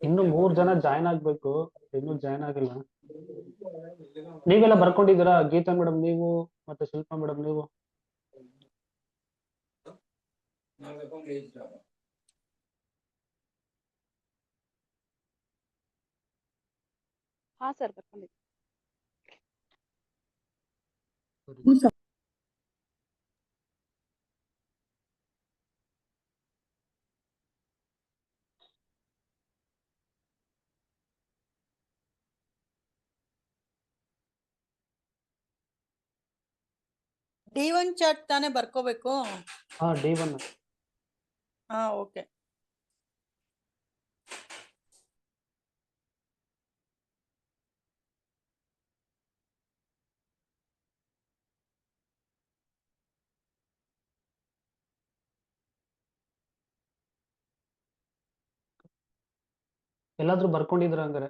ಇನ್ನು ಮೂರ್ ಜನ ಜಾಯ್ನ್ ಆಗ್ಬೇಕು. ಇನ್ನು ಜಾಯ್ನ್ ಆಗಿಲ್ಲ. ನೀವೆಲ್ಲ ಬರ್ಕೊಂಡಿದ್ದೀರಾ? ಗೀತಾ ಮೇಡಮ್ ನೀವು ಮತ್ತೆ ಶಿಲ್ಪಾ ಮೇಡಮ್ ನೀವು? ಹಾ ಸರ್ ಬರ್ಕೊಂಡಿದ್ದೀನಿ ಡಿ ಒನ್ ಚಾರ್ಟ್ ತಾನೇ ಬರ್ಕೋಬೇಕು? ಹಾ ಡಿ ಒನ್ ಹಾ ಓಕೆ. ಎಲ್ಲಾದ್ರೂ ಬರ್ಕೊಂಡಿದ್ರ ಹಂಗಾರೆ?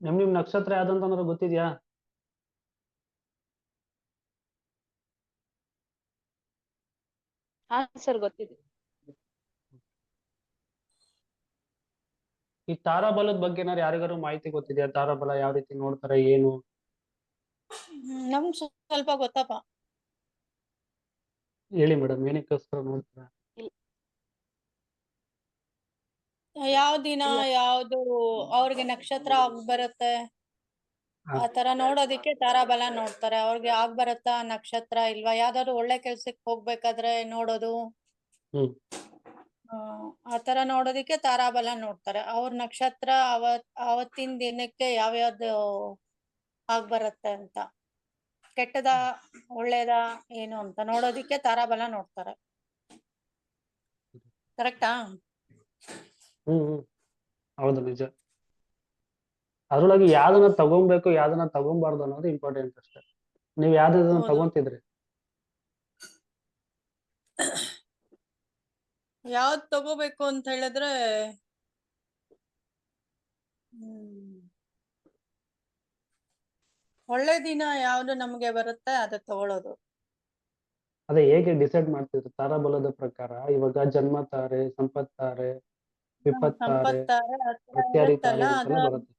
ನಿಮ್ ನಿಮ್ ನಕ್ಷತ್ರ ಯಾವ್ದಂತಂದ್ರೆ ಗೊತ್ತಿದ್ಯಾ? ಹಾ ಸರ್ ಗೊತ್ತಿದೆ ಈ ತಾರಾಬಲದ ಬಗ್ಗೆ ಯಾರಿಗಾರು ಮಾಹಿತಿ ಗೊತ್ತಿದೆಯಾ ತಾರಾಬಲ ಯಾವ ರೀತಿ ನೋಡ್ತಾರೆ ಏನು ನಮ್ಗ್ ಸ್ವ- ಸ್ವಲ್ಪ ಗೊತ್ತಪ್ಪ ಹೇಳಿ ಮೇಡಮ್ ಏನಕ್ಕೋಸ್ಕರ ನೋಡ್ತಾರೆ ಯಾವ ದಿನ. ಯಾವ್ದು ಅವ್ರಿಗೆ ನಕ್ಷತ್ರ ಆಗ್ ಬರುತ್ತೆ. ಆ ತರ ನೋಡೋದಿಕ್ಕೆ ತಾರಾಬಲ ನೋಡ್ತಾರೆ. ಅವ್ರಿಗೆ ಆಗ್ ಬರುತ್ತಾ ನಕ್ಷತ್ರ ಇಲ್ವಾ? ಯಾವ್ದಾದ್ರು ಒಳ್ಳೆ ಕೆಲ್ಸಕ್ಕೆ ಹೋಗ್ಬೇಕಾದ್ರೆ ನೋಡೋದು. ಹ್ಮ್. ಆ, ಆ ತರ ನೋಡೋದಿಕ್ಕೆ ತಾರಾಬಲ ನೋಡ್ತಾರೆ. ಅವ್ರ ನಕ್ಷತ್ರ ಅವತ್ ಅವತ್ತಿನ ದಿನಕ್ಕೆ ಯಾವ್ಯಾವ್ದು ಆಗ್ ಬರುತ್ತೆ ಅಂತ. ಕೆಟ್ಟದ ಒಳ್ಳೇದ ಏನು ಅಂತ ನೋಡೋದಿಕ್ಕೆ ತಾರಾಬಲ ನೋಡ್ತಾರೆ. ಕರೆಕ್ಟಾ? ಹ್ಮ್ ಹ್ಮ್. ಹೌದು ನಿಜ. ಅದ್ರೊಳಗೆ ಯಾವ್ದನ್ನ ತಗೊಬೇಕು ಯಾವ್ದನ್ನ ತಗೊಂಬಾರ್ದು ಅನ್ನೋದು ಇಂಪಾರ್ಟೆಂಟ್ ಅಷ್ಟೇ. ನೀವ್ ಯಾವ್ದನ್ನ. ತಗೊಂತಿದ್ರಿ? ಯಾವ್ದ್ ತಗೋಬೇಕು ಅಂತ ಹೇಳಿದ್ರೆ ಒಳ್ಳೆ ದಿನ ಯಾವ್ದು ನಮ್ಗೆ ಬರುತ್ತೆ ಅದ ತಗೊಳ್ಳೋದು ಅದೇ ಹೇಗೆ ಡಿಸೈಡ್ ಮಾಡ್ತಿದ್ರು? ತಾರಾಬಲದ ಪ್ರಕಾರ ಇವಾಗ ಜನ್ಮ ತಾರೆ ಸಂಪತ್ ತಾರೆ ವಿಪತ್ ತಾರೆ ಸಂಪತ್ತಾರೆ ಆ ತರ ಪ್ರತ್ಯರಿ ಇರುತ್ತಲ್ಲ ತಾರೆ ಅದ ಅಂತೆಲ್ಲ ಬರುತ್ತೆ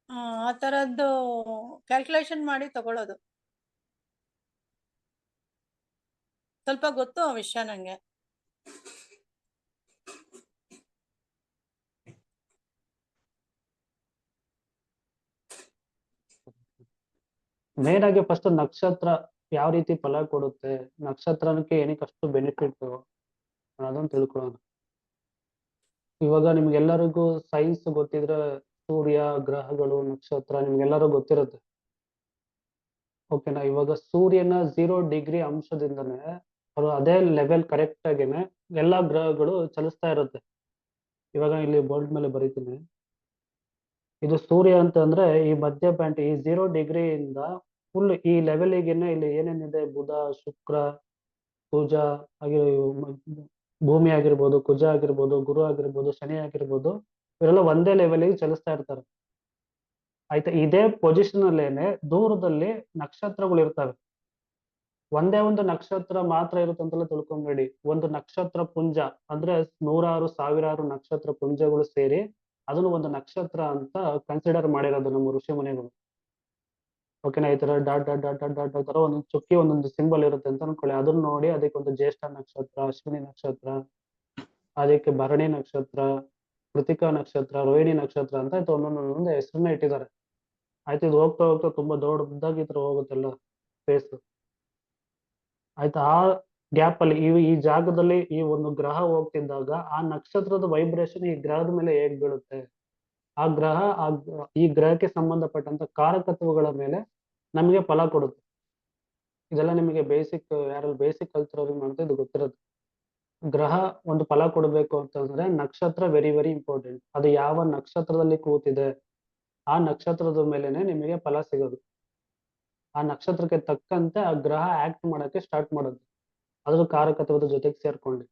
ಆ ಆ ತರದ್ದು ಕ್ಯಾಲ್ಕುಲೇಷನ್ ಮಾಡಿ ತಗೊಳ್ಳೋದು ಸ್ವಲ್ಪ ಗೊತ್ತು ಆ ವಿಷಯ ನಂಗೆ. ಮೇನ್ ಆಗಿ ಫಸ್ಟ್ ನಕ್ಷತ್ರ ಯಾವ ರೀತಿ ಫಲ ಕೊಡುತ್ತೆ, ನಕ್ಷತ್ರಕ್ಕೆ ಏನಕ್ಕೆ ಅಷ್ಟು ಬೆನಿಫಿಟ್ ಅನ್ನೋದನ್ನ ತಿಳ್ಕೊಳ್ಳೋಣ ಇವಾಗ ನಿಮ್ಗೆಲ್ಲರಿಗೂ ಸೈನ್ಸ್ ಗೊತ್ತಿದ್ರೆ ಸೂರ್ಯ, ಗ್ರಹಗಳು, ನಕ್ಷತ್ರ ನಿಮ್ಗೆಲ್ಲರೂ ಗೊತ್ತಿರುತ್ತೆ. ಓಕೆನಾ ಇವಾಗ ಸೂರ್ಯನ ಝೀರೋ ಡಿಗ್ರಿ ಅಂಶದಿಂದನೇ ಅದು ಅದೇ ಲೆವೆಲ್ ಕರೆಕ್ಟ್ ಆಗೇನೆ ಎಲ್ಲಾ ಗ್ರಹಗಳು ಚಲಿಸ್ತಾ ಇರುತ್ತೆ. ಇವಾಗ ಇಲ್ಲಿ ಬೋರ್ಡ್ ಮೇಲೆ ಬರೀತೀನಿ. ಇದು ಸೂರ್ಯ ಅಂತಂದ್ರೆ ಈ ಮಧ್ಯ ಪಾಯಿಂಟ್ ಈ ಝೀರೋ ಡಿಗ್ರಿಯಿಂದ ಫುಲ್ ಈ ಲೆವೆಲಿಗೆನೆ ಇಲ್ಲಿ ಏನೇನಿದೆ? ಬುಧ, ಶುಕ್ರ, ಕುಜ ಆಗಿರೋ ಭೂಮಿ ಆಗಿರ್ಬೋದು, ಕುಜ ಆಗಿರ್ಬೋದು, ಗುರು ಆಗಿರ್ಬೋದು, ಶನಿ ಆಗಿರ್ಬೋದು. ಇವರೆಲ್ಲ ಒಂದೇ ಲೆವೆಲಿಗೆ ಚಲಿಸ್ತಾ ಇರ್ತಾರೆ. ಆಯ್ತಾ? ಇದೇ ಪೊಸಿಷನ್ ಅಲ್ಲೇನೆ ದೂರದಲ್ಲಿ ನಕ್ಷತ್ರಗಳು ಇರ್ತವೆ. ಒಂದೇ ಒಂದು ನಕ್ಷತ್ರ ಮಾತ್ರ ಇರುತ್ತಂತೆಲ್ಲ ತಿಳ್ಕೊಂಬೇಡಿ. ಒಂದು ನಕ್ಷತ್ರ ಪುಂಜ, ಅಂದ್ರೆ ನೂರಾರು, ಸಾವಿರಾರು ನಕ್ಷತ್ರ ಪುಂಜಗಳು ಸೇರಿ ಅದನ್ನು ಒಂದು ನಕ್ಷತ್ರ ಅಂತ ಕನ್ಸಿಡರ್ ಮಾಡಿರೋದು ನಮ್ಮ ಋಷಿ ಮುನಿಗಳು. ಓಕೆನಾ ಈ ತರ dot dot dot dot dot ತರ ಒಂದೊಂದು ಚುಕ್ಕಿ ಒಂದೊಂದು ಸಿಂಬಲ್ ಇರುತ್ತೆ ಅಂತ ಅನ್ಕೊಳ್ಳಿ. ಅದನ್ನ ನೋಡಿ ಅದಕ್ಕೆ ಒಂದು ಜ್ಯೇಷ್ಠ ನಕ್ಷತ್ರ, ಅಶ್ವಿನಿ ನಕ್ಷತ್ರ, ಅದಕ್ಕೆ ಭರಣಿ ನಕ್ಷತ್ರ ಕೃತಿಕಾ ನಕ್ಷತ್ರ, ರೋಹಿಣಿ ನಕ್ಷತ್ರ ಅಂತ ಆಯ್ತು. ಒಂದೊಂದೊಂದೊಂದು ಒಂದೊಂದು ಹೆಸರನ್ನ ಇಟ್ಟಿದ್ದಾರೆ. ಆಯ್ತು, ಇದು ಹೋಗ್ತಾ ಹೋಗ್ತಾ ತುಂಬಾ ದೊಡ್ಡದಾಗಿ ಈ ತರ ಹೋಗುತ್ತಲ್ಲ ಸ್ಪೇಸ್ ಆಯ್ತಾ, ಆ ಗ್ಯಾಪ್ ಅಲ್ಲಿ ಈ ಈ ಜಾಗದಲ್ಲಿ ಈ ಒಂದು ಗ್ರಹ ಹೋಗ್ತಿದ್ದಾಗ ಆ ನಕ್ಷತ್ರದ ವೈಬ್ರೇಷನ್ ಈ ಗ್ರಹದ ಮೇಲೆ ಹೇಗ್ ಬೀಳುತ್ತೆ? ಆ ಗ್ರಹ, ಆ ಈ ಗ್ರಹಕ್ಕೆ ಸಂಬಂಧಪಟ್ಟಂತ ಕಾರಕತ್ವಗಳ ಮೇಲೆ ನಮಗೆ ಫಲ ಕೊಡುತ್ತೆ. ಇದೆಲ್ಲ ನಿಮಗೆ ಬೇಸಿಕ್ ಯಾರಲ್ಲಿ ಬೇಸಿಕ್ ಕಲ್ತಿರೋದ್ರಿಂದ ಮಾಡ್ತಾ ಇದು ಗೊತ್ತಿರುತ್ತೆ. ಗ್ರಹ ಒಂದು ಫಲ ಕೊಡಬೇಕು ಅಂತಂದ್ರೆ ನಕ್ಷತ್ರ ವೆರಿ ವೆರಿ ಇಂಪಾರ್ಟೆಂಟ್ ಅದು ಯಾವ ನಕ್ಷತ್ರದಲ್ಲಿ ಕೂತಿದೆ, ಆ ನಕ್ಷತ್ರದ ಮೇಲೆನೆ ನಿಮಗೆ ಫಲ ಸಿಗೋದು. ಆ ನಕ್ಷತ್ರಕ್ಕೆ ತಕ್ಕಂತೆ ಆ ಗ್ರಹ ಆಕ್ಟ್ ಮಾಡಕ್ಕೆ ಸ್ಟಾರ್ಟ್ ಮಾಡೋದು. ಅದ್ರ ಕಾರಕತ್ವದ ಜೊತೆಗೆ ಸೇರ್ಕೊಂಡು.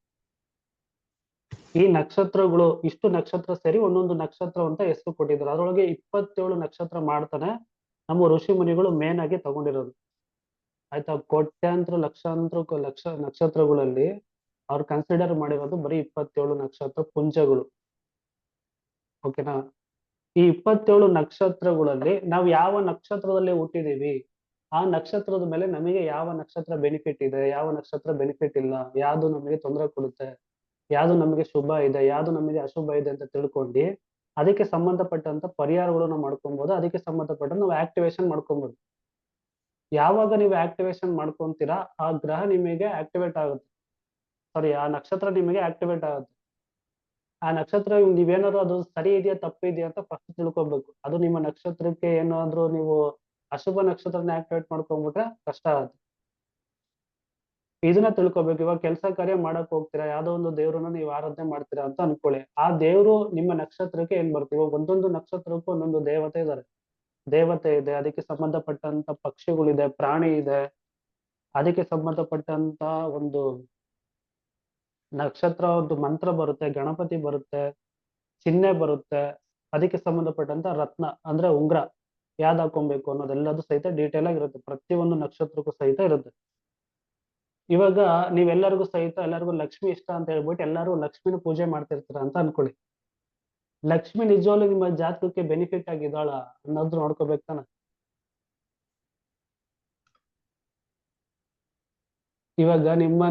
ಈ ನಕ್ಷತ್ರಗಳು ಇಷ್ಟು ನಕ್ಷತ್ರ ಸೇರಿ ಒಂದೊಂದು ನಕ್ಷತ್ರ ಅಂತ ಹೆಸರು ಕೊಟ್ಟಿದ್ದಾರೆ. ಅದರೊಳಗೆ ಇಪ್ಪತ್ತೇಳು ನಕ್ಷತ್ರ ಮಾಡ್ತಾನೆ ನಮ್ಮ ಋಷಿ ಮುನಿಗಳು ಮೇನ್ ಆಗಿ ತಗೊಂಡಿರೋದು. ಆಯ್ತಾ? ಕೋಟ್ಯಾಂತರ ಲಕ್ಷಾಂತರ ಲಕ್ಷ ನಕ್ಷತ್ರಗಳಲ್ಲಿ ಅವ್ರು ಕನ್ಸಿಡರ್ ಮಾಡಿರೋದು ಬರೀ ಇಪ್ಪತ್ತೇಳು ನಕ್ಷತ್ರ ಪುಂಜಗಳು. ಓಕೆನಾ ಈ ಇಪ್ಪತ್ತೇಳು ನಕ್ಷತ್ರಗಳಲ್ಲಿ ನಾವು ಯಾವ ನಕ್ಷತ್ರದಲ್ಲಿ ಹುಟ್ಟಿದೀವಿ? ಆ ನಕ್ಷತ್ರದ ಮೇಲೆ ನಮಗೆ ಯಾವ ನಕ್ಷತ್ರ ಬೆನಿಫಿಟ್ ಇದೆ? ಯಾವ ನಕ್ಷತ್ರ ಬೆನಿಫಿಟ್ ಇಲ್ಲ? ಯಾವುದು ನಮಗೆ ತೊಂದರೆ ಕೊಡುತ್ತೆ? ಯಾವುದು ನಮಗೆ ಶುಭ ಇದೆ? ಯಾವುದು ನಮಗೆ ಅಶುಭ ಇದೆ ಅಂತ ತಿಳ್ಕೊಂಡು ಅದಕ್ಕೆ ಸಂಬಂಧಪಟ್ಟಂತ ಪರಿಹಾರಗಳನ್ನ ಮಾಡ್ಕೊಬಹುದು ಅದಕ್ಕೆ ಸಂಬಂಧಪಟ್ಟ ನಾವು ಆಕ್ಟಿವೇಶನ್ ಮಾಡ್ಕೊಬಹುದು ಯಾವಾಗ ನೀವು ಆಕ್ಟಿವೇಶನ್ ಮಾಡ್ಕೊಂತೀರಾ, ಆ ಗ್ರಹ ನಿಮಗೆ ಆಕ್ಟಿವೇಟ್ ಆಗುತ್ತೆ. ಸಾರಿ ಆ ನಕ್ಷತ್ರ ನಿಮಗೆ ಆಕ್ಟಿವೇಟ್ ಆಗುತ್ತೆ. ಆ ನಕ್ಷತ್ರ ನೀವೇನಾದ್ರು ಅದು ಸರಿ ಇದೆಯಾ, ತಪ್ಪು ಇದೆಯಾ ಅಂತ ಫಸ್ಟ್ ತಿಳ್ಕೊಬೇಕು. ಅದು ನಿಮ್ಮ ನಕ್ಷತ್ರಕ್ಕೆ ಏನಾದ್ರು ನೀವು ಅಶುಭ ನಕ್ಷತ್ರನ ಆಕ್ಟಿವೇಟ್ ಮಾಡ್ಕೊಂಡ್ಬಿಟ್ರೆ ಕಷ್ಟ ಆಗುತ್ತೆ. ಇದನ್ನ ತಿಳ್ಕೊಬೇಕು. ಇವಾಗ ಕೆಲಸ ಕಾರ್ಯ ಮಾಡಕ್ ಹೋಗ್ತೀರಾ, ಯಾವ್ದೋ ಒಂದು ದೇವ್ರನ್ನ ನೀವು ಆರಾಧನೆ ಮಾಡ್ತೀರಾ ಅಂತ ಅನ್ಕೊಳ್ಳಿ. ಆ ದೇವ್ರು ನಿಮ್ಮ ನಕ್ಷತ್ರಕ್ಕೆ ಏನ್ ಬರ್ತೀವಿ ಇವಾಗ ಒಂದೊಂದು ನಕ್ಷತ್ರಕ್ಕೂ ಒಂದೊಂದು ದೇವತೆ ಇದಾರೆ. ದೇವತೆ ಇದೆ, ಅದಕ್ಕೆ ಸಂಬಂಧಪಟ್ಟಂತ ಪಕ್ಷಿಗಳಿದೆ, ಪ್ರಾಣಿ ಇದೆ. ಅದಕ್ಕೆ ಸಂಬಂಧಪಟ್ಟಂತ ಒಂದು ನಕ್ಷತ್ರ ಒಂದು ಮಂತ್ರ ಬರುತ್ತೆ, ಗಣಪತಿ ಬರುತ್ತೆ, ಚಿಹ್ನೆ ಬರುತ್ತೆ, ಅದಕ್ಕೆ ಸಂಬಂಧಪಟ್ಟಂತ ರತ್ನ ಅಂದ್ರೆ ಉಂಗ್ರ ಯಾವ್ದು ಹಾಕೊಬೇಕು ಅನ್ನೋದೆಲ್ಲದೂ ಸಹಿತ ಡೀಟೇಲ್ ಆಗಿರುತ್ತೆ ಪ್ರತಿಯೊಂದು ನಕ್ಷತ್ರಕ್ಕೂ ಸಹಿತ ಇರುತ್ತೆ. ಇವಾಗ ನೀವೆಲ್ಲರಿಗೂ ಸಹಿತ, ಎಲ್ಲರಿಗೂ ಲಕ್ಷ್ಮಿ ಇಷ್ಟ ಅಂತ ಹೇಳ್ಬಿಟ್ಟು ಎಲ್ಲರೂ ಲಕ್ಷ್ಮಿನ ಪೂಜೆ ಮಾಡ್ತಿರ್ತೀರ ಅಂತ ಅನ್ಕೊಳ್ಳಿ. ಲಕ್ಷ್ಮಿ ನಿಜವಾಗ್ಲೂ ನಿಮ್ಮ ಜಾತಕಕ್ಕೆ ಬೆನಿಫಿಟ್ ಆಗಿದ್ದಾಳ ಅನ್ನೋದು ನೋಡ್ಕೋಬೇಕು ತಾನ. ಇವಾಗ ನಿಮ್ಮ